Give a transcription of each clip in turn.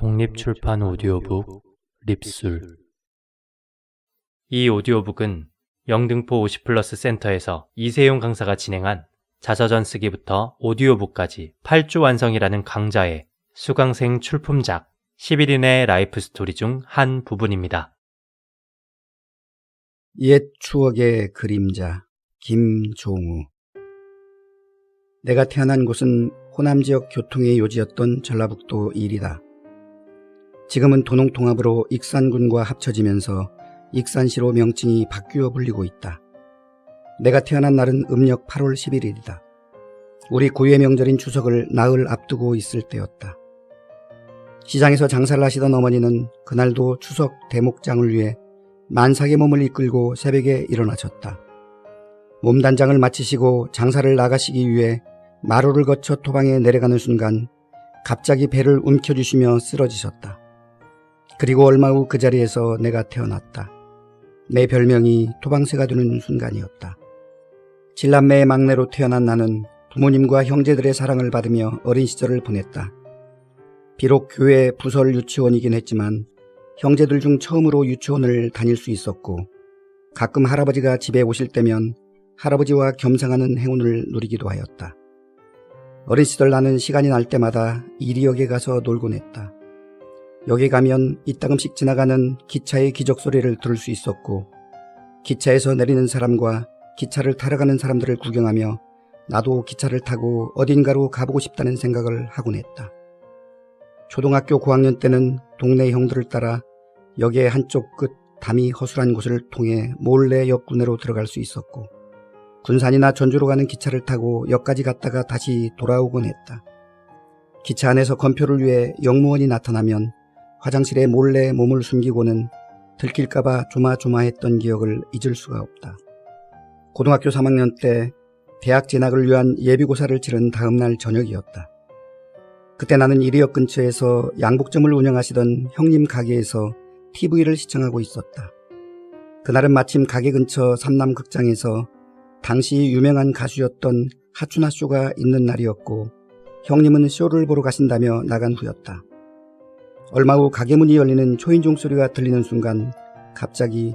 독립출판 오디오북 립술 이 오디오북은 영등포 50플러스 센터에서 이세용 강사가 진행한 자서전 쓰기부터 오디오북까지 8주 완성이라는 강좌의 수강생 출품작 11인의 라이프 스토리 중 한 부분입니다. 옛 추억의 그림자 김종우 내가 태어난 곳은 호남 지역 교통의 요지였던 전라북도 일이다. 지금은 도농통합으로 익산군과 합쳐지면서 익산시로 명칭이 바뀌어 불리고 있다. 내가 태어난 날은 음력 8월 11일이다. 우리 고유의 명절인 추석을 나흘 앞두고 있을 때였다. 시장에서 장사를 하시던 어머니는 그날도 추석 대목장을 위해 만삭의 몸을 이끌고 새벽에 일어나셨다. 몸단장을 마치시고 장사를 나가시기 위해 마루를 거쳐 토방에 내려가는 순간 갑자기 배를 움켜쥐시며 쓰러지셨다. 그리고 얼마 후 그 자리에서 내가 태어났다. 내 별명이 토방새가 되는 순간이었다. 칠남매의 막내로 태어난 나는 부모님과 형제들의 사랑을 받으며 어린 시절을 보냈다. 비록 교회 부설 유치원이긴 했지만 형제들 중 처음으로 유치원을 다닐 수 있었고 가끔 할아버지가 집에 오실 때면 할아버지와 겸상하는 행운을 누리기도 하였다. 어린 시절 나는 시간이 날 때마다 이리역에 가서 놀곤 했다. 여기 가면 이따금씩 지나가는 기차의 기적 소리를 들을 수 있었고 기차에서 내리는 사람과 기차를 타러 가는 사람들을 구경하며 나도 기차를 타고 어딘가로 가보고 싶다는 생각을 하곤 했다. 초등학교 고학년 때는 동네 형들을 따라 역의 한쪽 끝 담이 허술한 곳을 통해 몰래 역군내로 들어갈 수 있었고 군산이나 전주로 가는 기차를 타고 역까지 갔다가 다시 돌아오곤 했다. 기차 안에서 검표를 위해 영무원이 나타나면 화장실에 몰래 몸을 숨기고는 들킬까봐 조마조마했던 기억을 잊을 수가 없다. 고등학교 3학년 때 대학 진학을 위한 예비고사를 치른 다음날 저녁이었다. 그때 나는 이리역 근처에서 양복점을 운영하시던 형님 가게에서 TV를 시청하고 있었다. 그날은 마침 가게 근처 삼남극장에서 당시 유명한 가수였던 하춘아 쇼가 있는 날이었고 형님은 쇼를 보러 가신다며 나간 후였다. 얼마 후 가게 문이 열리는 초인종 소리가 들리는 순간 갑자기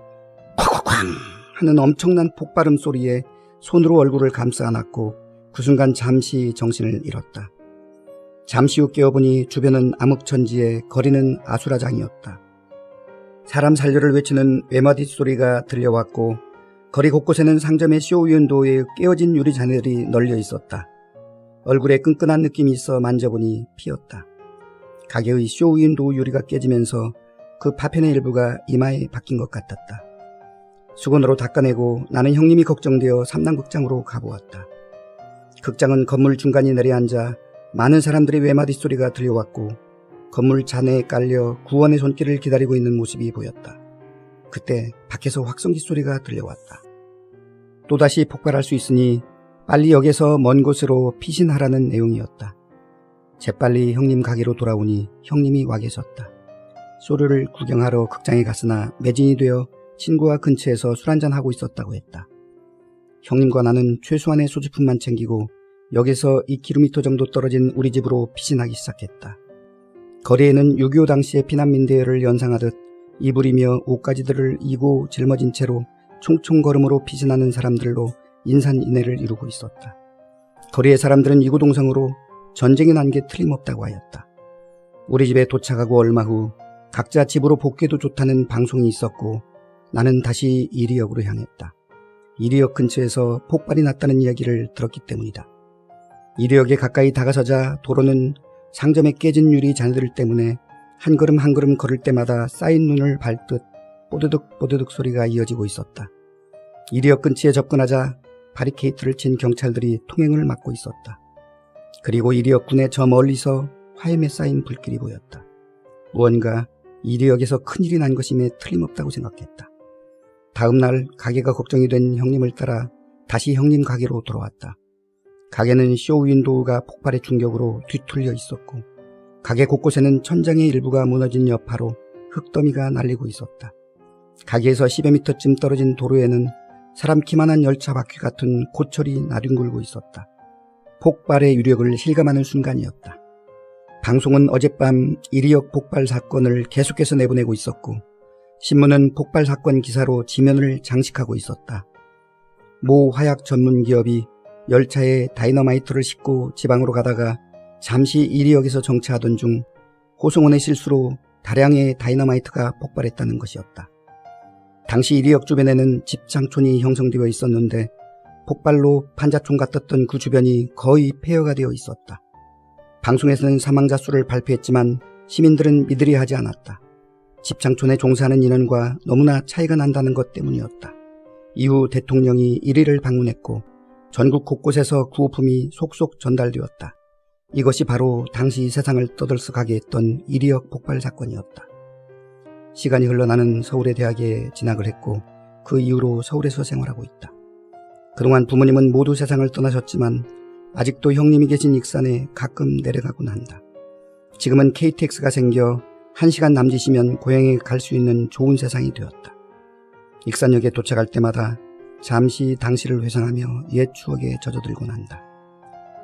콱콱쾅 하는 엄청난 폭발음 소리에 손으로 얼굴을 감싸 안았고 그 순간 잠시 정신을 잃었다. 잠시 후 깨어보니 주변은 암흑천지에 거리는 아수라장이었다. 사람 살려를 외치는 외마디 소리가 들려왔고 거리 곳곳에는 상점의 쇼위원도에 깨어진 유리 잔들이 널려 있었다. 얼굴에 끈끈한 느낌이 있어 만져보니 피었다. 가게의 쇼윈도 유리가 깨지면서 그 파편의 일부가 이마에 박힌 것 같았다. 수건으로 닦아내고 나는 형님이 걱정되어 삼남극장으로 가보았다. 극장은 건물 중간에 내려앉아 많은 사람들의 외마디 소리가 들려왔고 건물 잔해에 깔려 구원의 손길을 기다리고 있는 모습이 보였다. 그때 밖에서 확성기 소리가 들려왔다. 또다시 폭발할 수 있으니 빨리 역에서 먼 곳으로 피신하라는 내용이었다. 재빨리 형님 가게로 돌아오니 형님이 와 계셨다. 소류를 구경하러 극장에 갔으나 매진이 되어 친구와 근처에서 술 한잔하고 있었다고 했다. 형님과 나는 최소한의 소지품만 챙기고 역에서 2km 정도 떨어진 우리 집으로 피신하기 시작했다. 거리에는 6.25 당시의 피난민 대회를 연상하듯 이불이며 옷가지들을 이고 짊어진 채로 총총걸음으로 피신하는 사람들로 인산인해를 이루고 있었다. 거리의 사람들은 이구동성으로 전쟁이 난 게 틀림없다고 하였다. 우리 집에 도착하고 얼마 후 각자 집으로 복귀도 좋다는 방송이 있었고 나는 다시 이리역으로 향했다. 이리역 근처에서 폭발이 났다는 이야기를 들었기 때문이다. 이리역에 가까이 다가서자 도로는 상점에 깨진 유리 잔들 때문에 한 걸음 한 걸음 걸을 때마다 쌓인 눈을 밟듯 뽀드득 뽀드득 소리가 이어지고 있었다. 이리역 근처에 접근하자 바리케이트를 친 경찰들이 통행을 막고 있었다. 그리고 이리역군의 저 멀리서 화염에 쌓인 불길이 보였다. 무언가 이리역에서 큰일이 난 것임에 틀림없다고 생각했다. 다음 날 가게가 걱정이 된 형님을 따라 다시 형님 가게로 돌아왔다. 가게는 쇼윈도우가 폭발의 충격으로 뒤틀려 있었고 가게 곳곳에는 천장의 일부가 무너진 여파로 흙더미가 날리고 있었다. 가게에서 10여 미터쯤 떨어진 도로에는 사람 키만한 열차 바퀴 같은 고철이 나뒹굴고 있었다. 폭발의 유력을 실감하는 순간이었다. 방송은 어젯밤 이리역 폭발 사건을 계속해서 내보내고 있었고 신문은 폭발 사건 기사로 지면을 장식하고 있었다. 모 화약 전문 기업이 열차에 다이너마이트를 싣고 지방으로 가다가 잠시 이리역에서 정차하던 중 호송원의 실수로 다량의 다이너마이트가 폭발했다는 것이었다. 당시 이리역 주변에는 집창촌이 형성되어 있었는데 폭발로 판자촌 같았던 그 주변이 거의 폐허가 되어 있었다. 방송에서는 사망자 수를 발표했지만 시민들은 믿으려 하지 않았다. 집창촌에 종사하는 인원과 너무나 차이가 난다는 것 때문이었다. 이후 대통령이 1위를 방문했고 전국 곳곳에서 구호품이 속속 전달되었다. 이것이 바로 당시 세상을 떠들썩하게 했던 이리역 폭발 사건이었다. 시간이 흘러 나는 서울의 대학에 진학을 했고 그 이후로 서울에서 생활하고 있다. 그동안 부모님은 모두 세상을 떠나셨지만 아직도 형님이 계신 익산에 가끔 내려가곤 한다. 지금은 KTX가 생겨 1시간 남짓이면 고향에 갈 수 있는 좋은 세상이 되었다. 익산역에 도착할 때마다 잠시 당시를 회상하며 옛 추억에 젖어들곤 한다.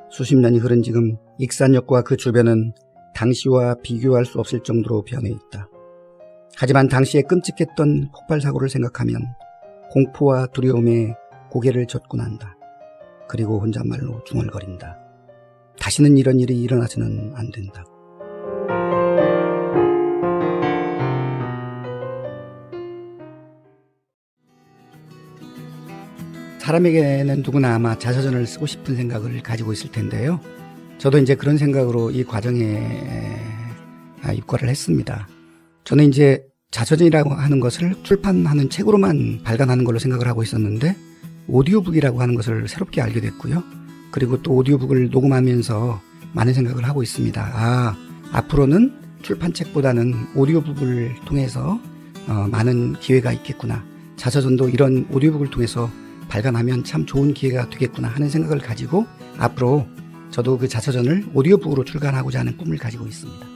수십 년이 흐른 지금 익산역과 그 주변은 당시와 비교할 수 없을 정도로 변해 있다. 하지만 당시에 끔찍했던 폭발 사고를 생각하면 공포와 두려움에 고개를 젓곤 한다. 그리고 혼잣말로 중얼거린다. 다시는 이런 일이 일어나서는 안 된다. 사람에게는 누구나 아마 자서전을 쓰고 싶은 생각을 가지고 있을 텐데요. 저도 이제 그런 생각으로 이 과정에 아, 입과를 했습니다. 저는 이제 자서전이라고 하는 것을 출판하는 책으로만 발간하는 걸로 생각을 하고 있었는데 오디오북이라고 하는 것을 새롭게 알게 됐고요. 그리고 또 오디오북을 녹음하면서 많은 생각을 하고 있습니다. 아, 앞으로는 출판책보다는 오디오북을 통해서 어, 많은 기회가 있겠구나. 자서전도 이런 오디오북을 통해서 발간하면 참 좋은 기회가 되겠구나 하는 생각을 가지고 앞으로 저도 그 자서전을 오디오북으로 출간하고자 하는 꿈을 가지고 있습니다.